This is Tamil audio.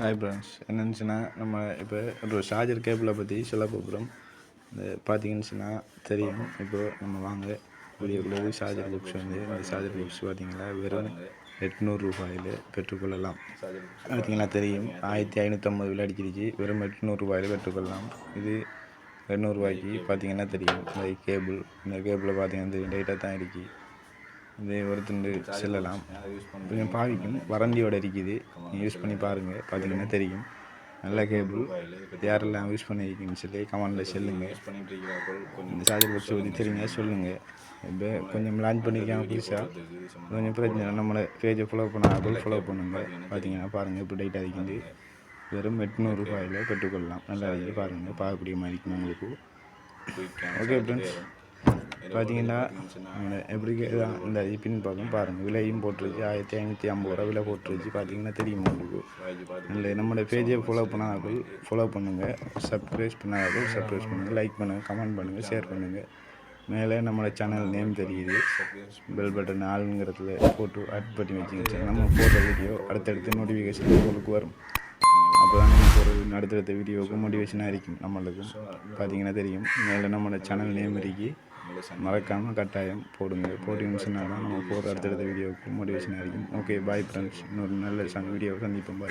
ஹாய் ஃப்ரெண்ட்ஸ் என்னென்னுச்சுன்னா நம்ம இப்போ ஒரு சார்ஜர் கேபிளை பற்றி சொல்ல போகிறோம் இந்த பார்த்தீங்கன்னுச்சுன்னா தெரியும். இப்போ நம்ம வாங்க வீடியோக்குள்ளே சார்ஜர் குப்ஸ் வந்து இந்த சார்ஜர் குப்ஸ் பார்த்தீங்களா வெறும் எட்நூறு ரூபாயில் பெற்றுக்கொள்ளலாம் பார்த்தீங்களா தெரியும். ஆயிரத்தி ஐநூற்றம்பது விலை அடிச்சிருச்சு. வெறும் எட்நூறு ரூபாயில் பெற்றுக்கொள்ளலாம் இது எண்ணூறுரூவாய்க்கு பார்த்தீங்கன்னா தெரியும். இந்த கேபிள் இந்த கேபிளில் பார்த்தீங்கன்னா தெரியும். லைட்டாக தான் இருக்குது இது ஒரு துண்டு செல்லலாம். கொஞ்சம் பாவிக்கும் வறண்டியோட இருக்குது. நீங்கள் யூஸ் பண்ணி பாருங்கள் பார்த்தீங்கன்னா தெரியும். நல்ல கேபிள் யாரெல்லாம் யூஸ் பண்ணியிருக்கீங்கன்னு சொல்லி கமெண்டில் சொல்லுங்கள் இந்த சார்ஜர் பாக்ஸ் பற்றி தெரியுங்க சொல்லுங்கள் இப்போ கொஞ்சம் லான்ச் பண்ணியிருக்காங்க புதுசாக கொஞ்சம் பிரச்சனை. நம்மளை பேஜை ஃபாலோ பண்ணாமல் ஃபாலோ பண்ணுங்க. பார்த்தீங்கன்னா பாருங்கள் இப்போ டைட்டாக இருக்குது வெறும் எட்நூறு ரூபாயில் பெற்றுக்கொள்ளலாம். நல்லா பாருங்கள் பார்க்கக்கூடிய மாதிரி இருக்கும் உங்களுக்கு. ஓகே ஃப்ரெண்ட்ஸ் பார்த்தீங்கன்னா எப்படி இந்த பின் பக்கம் பாருங்கள் விலையும் போட்டுருச்சு. ஆயிரத்தி ஐநூற்றி ஐம்பது ரூபா விலை போட்டுருச்சு. பார்த்தீங்கன்னா தெரியுமா உங்களுக்கு? இல்லை நம்மளோட பேஜை ஃபாலோ பண்ணாதவர்கள் ஃபாலோ பண்ணுங்கள் சப்ஸ்கிரைப் பண்ணாதவர்கள் சப்ஸ்கிரைப் பண்ணுங்கள் லைக் பண்ணுங்கள் கமெண்ட் பண்ணுங்கள் ஷேர் பண்ணுங்கள் மேலே நம்மளோட சேனல் நேம் தெரியுது. பெல் பட்டன் ஆளுங்கிறதுல போட்டு ஆட் பண்ணி வச்சுக்கிச்சு நம்ம போடுற வீடியோ அடுத்தடுத்து நோட்டிஃபிகேஷன் உங்களுக்கு வரும். அப்போ தான் நமக்கு ஒரு அடுத்தடுத்த வீடியோவுக்கு மோட்டிவேஷனாக இருக்கும் நம்மளுக்கும். பார்த்தீங்கன்னா தெரியும். மேலே நம்மளோட சேனல் நேம் இருக்கு. மறக்காமல் கட்டாயம் போடுங்க. போட்டிங்கன்னு சொன்னால் தான் நம்ம போகிற அடுத்தடுத்த வீடியோவுக்கு மோட்டிவேஷனாக இருக்கும். ஓகே பாய் ஃப்ரெண்ட்ஸ் இன்னொரு நல்ல சங் வீடியோவை சந்திப்போம். பாய்